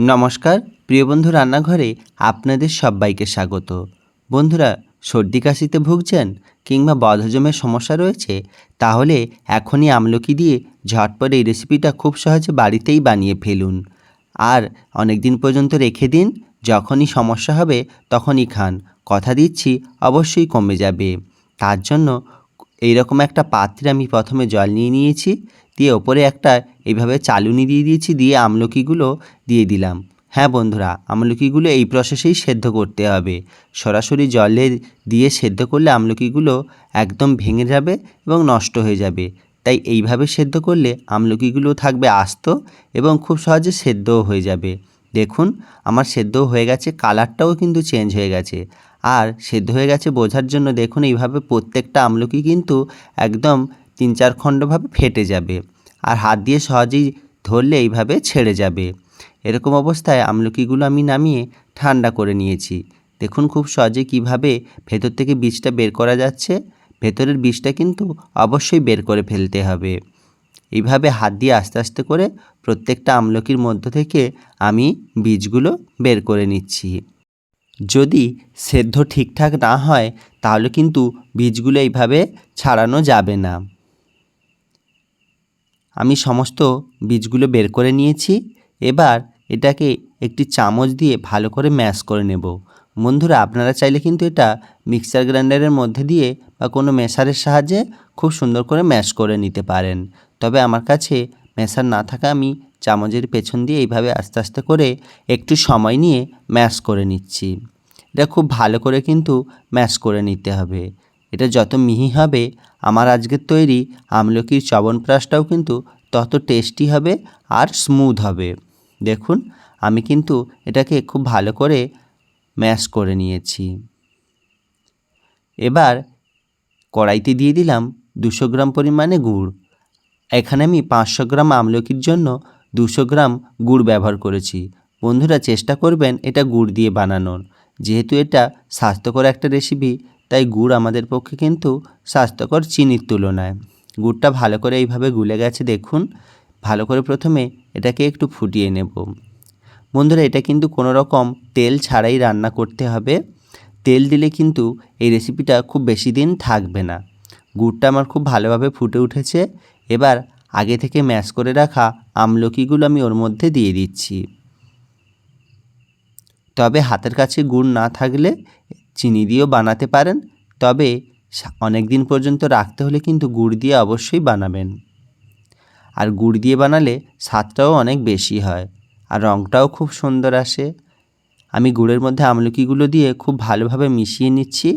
নমস্কার, প্রিয় বন্ধু রান্নাঘরে আপনাদের সবাইকে স্বাগত। বন্ধুরা, সর্দি কাশিতে ভুগছেন কিংবা বদহজমের সমস্যা রয়েছে, তাহলে এখনই আমলকি দিয়ে ঝটপট এই রেসিপিটা খুব সহজে বাড়িতেই বানিয়ে ফেলুন। আর অনেক দিন পর্যন্ত রেখে দিন, যখনই সমস্যা হবে তখনই খান। কথা দিচ্ছি অবশ্যই কমে যাবে। তার জন্য এইরকম একটা পাত্রে আমি প্রথমে জল নিয়ে নিয়েছি, দিয়ে ওপরে একটা এইভাবে চালুনি দিয়ে দিয়েছি, দিয়ে আমলকিগুলো দিয়ে দিলাম। হ্যাঁ বন্ধুরা, আমলকিগুলো এই প্রসেসেই সেদ্ধ করতে হবে। সরাসরি জলে দিয়ে সেদ্ধ করলে আমলকিগুলো একদম ভেঙে যাবে এবং নষ্ট হয়ে যাবে। তাই এইভাবে সেদ্ধ করলে আমলকিগুলো থাকবে আস্ত এবং খুব সহজে সেদ্ধও হয়ে যাবে। দেখুন, আমার সেদ্ধ হয়ে গেছে, কালারটাও কিন্তু চেঞ্জ হয়ে গেছে। আর সেদ্ধ হয়ে গেছে বোঝার জন্য দেখুন, এইভাবে প্রত্যেকটা আমলকি কিন্তু একদম তিন চার খণ্ডভাবে ফেটে যাবে। আর হাত দিয়ে সহজেই ধরলে এইভাবে ছেড়ে যাবে। এরকম অবস্থায় আমলকিগুলো আমি নামিয়ে ঠান্ডা করে নিয়েছি। দেখুন খুব সহজে কীভাবে ভেতর থেকে বীজটা বের করা যাচ্ছে। ভেতরের বীজটা কিন্তু অবশ্যই বের করে ফেলতে হবে। এইভাবে হাত দিয়ে আস্তে আস্তে করে প্রত্যেকটা আমলকির মধ্য থেকে আমি বীজগুলো বের করে নিচ্ছি। যদি সেদ্ধ ঠিকঠাক না হয়, তাহলে কিন্তু বীজগুলো এইভাবে ছাড়ানো যাবে না। আমি সমস্ত বীজগুলো বের করে নিয়েছি। এবার এটাকে একটি চামচ দিয়ে ভালো করে ম্যাশ করে নেব। বন্ধুরা, আপনারা চাইলে কিন্তু এটা মিক্সার গ্রাইন্ডারের মধ্যে দিয়ে বা কোনো মেশারের সাহায্যে খুব সুন্দর করে ম্যাশ করে নিতে পারেন। তবে আমার কাছে মেশার না থাকা আমি চামচের পেছন দিয়ে এইভাবে আস্তে আস্তে করে একটু সময় নিয়ে ম্যাশ করে নিচ্ছি। এটা খুব ভালো করে কিন্তু ম্যাশ করে নিতে হবে। এটা যত মিহি হবে, আমার আজকের তৈরি আমলকির চবনপ্রাশটাও কিন্তু তত টেস্টি হবে আর স্মুথ হবে। দেখুন, আমি কিন্তু এটাকে খুব ভালো করে ম্যাশ করে নিয়েছি। এবার কড়াইতে দিয়ে দিলাম দুশো গ্রাম পরিমাণে গুড়। এখানে আমি পাঁচশো গ্রাম আমলকির জন্য দুশো গ্রাম গুড় ব্যবহার করেছি। বন্ধুরা, চেষ্টা করবেন এটা গুড় দিয়ে বানানোর। যেহেতু এটা স্বাস্থ্যকর একটা রেসিপি তাই গুড় আমাদের পক্ষে কিন্তু স্বাস্থ্যকর চিনির তুলনায়। গুড়টা ভালো করে এইভাবে গুলে গেছে, দেখুন। ভালো করে প্রথমে এটাকে একটু ফুটিয়ে নেব। বন্ধুরা, এটা কিন্তু কোনো রকম তেল ছাড়াই রান্না করতে হবে। তেল দিলে কিন্তু এই রেসিপিটা খুব বেশি দিন থাকবে না। গুড়টা আমার খুব ভালোভাবে ফুটে উঠেছে। এবার আগে থেকে ম্যাশ করে রাখা আমলকিগুলো আমি ওর মধ্যে দিয়ে দিচ্ছি। তবে হাতের কাছে গুড় না থাকলে চিনি দিয়েও বানাতে পারেন, তবে অনেক দিন পর্যন্ত রাখতে হলে কিন্তু গুড় দিয়ে অবশ্যই বানাবেন। আর গুড় দিয়ে বানালে স্বাদটাও অনেক বেশি হয় আর রঙটাও খুব সুন্দর আসে। আমি গুড়ের মধ্যে আমলকিগুলো দিয়ে খুব ভালোভাবে মিশিয়ে নিচ্ছি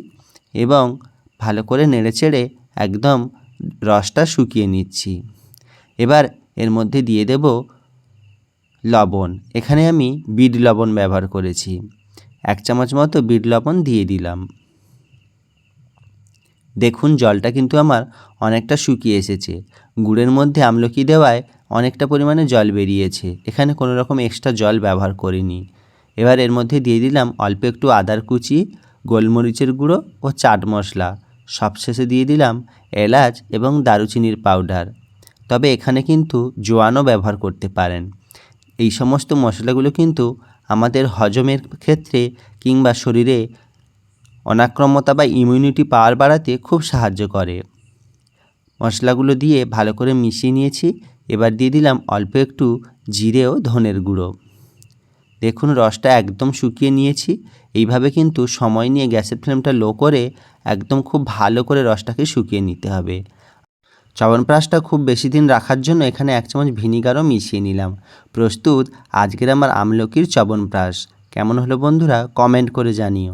এবং ভালো করে নেড়েচেড়ে একদম রসটা শুকিয়ে নিচ্ছি। এবার এর মধ্যে দিয়ে দেব লবণ। এখানে আমি বিট লবণ ব্যবহার করেছি। এক চামচ মতো বিট লবণ দিয়ে দিলাম। দেখুন, জলটা কিন্তু আমার অনেকটা শুকিয়ে এসেছে। গুড়ের মধ্যে আমলকি দেওয়ায় অনেকটা পরিমাণে জল বেরিয়েছে। এখানে কোনো রকম এক্সট্রা জল ব্যবহার করিনি। এবার এর মধ্যে দিয়ে দিলাম অল্প একটু আদার কুচি, গোলমরিচের গুঁড়ো ও চাট মশলা। সবশেষে দিয়ে দিলাম এলাচ এবং দারুচিনির পাউডার তবে এখানে কিন্তু জোয়ানও ব্যবহার করতে পারেন। এই সমস্ত মশলাগুলো কিন্তু আমাদের হজমের ক্ষেত্রে কিংবা শরীরে অনাক্রমতা বা ইমিউনিটি পাওয়ার বাড়াতে খুব সাহায্য করে। মশলাগুলো দিয়ে ভালো করে মিশিয়ে নিয়েছি। এবার দিয়ে দিলাম অল্প একটু জিরে ও ধনের গুঁড়ো। দেখুন, রসটা একদম শুকিয়ে নিয়েছি। এইভাবে কিন্তু সময় নিয়ে গ্যাসের ফ্লেমটা লো করে একদম খুব ভালো করে রসটাকে শুকিয়ে নিতে হবে। চবনপ্রাশটা খুব বেশি দিন রাখার জন্য এখানে এক চামচ ভিনিগারও মিশিয়ে নিলাম। প্রস্তুত, আজকের আমার আমলকির চবনপ্রাশ কেমন হলো বন্ধুরা কমেন্ট করে জানিও।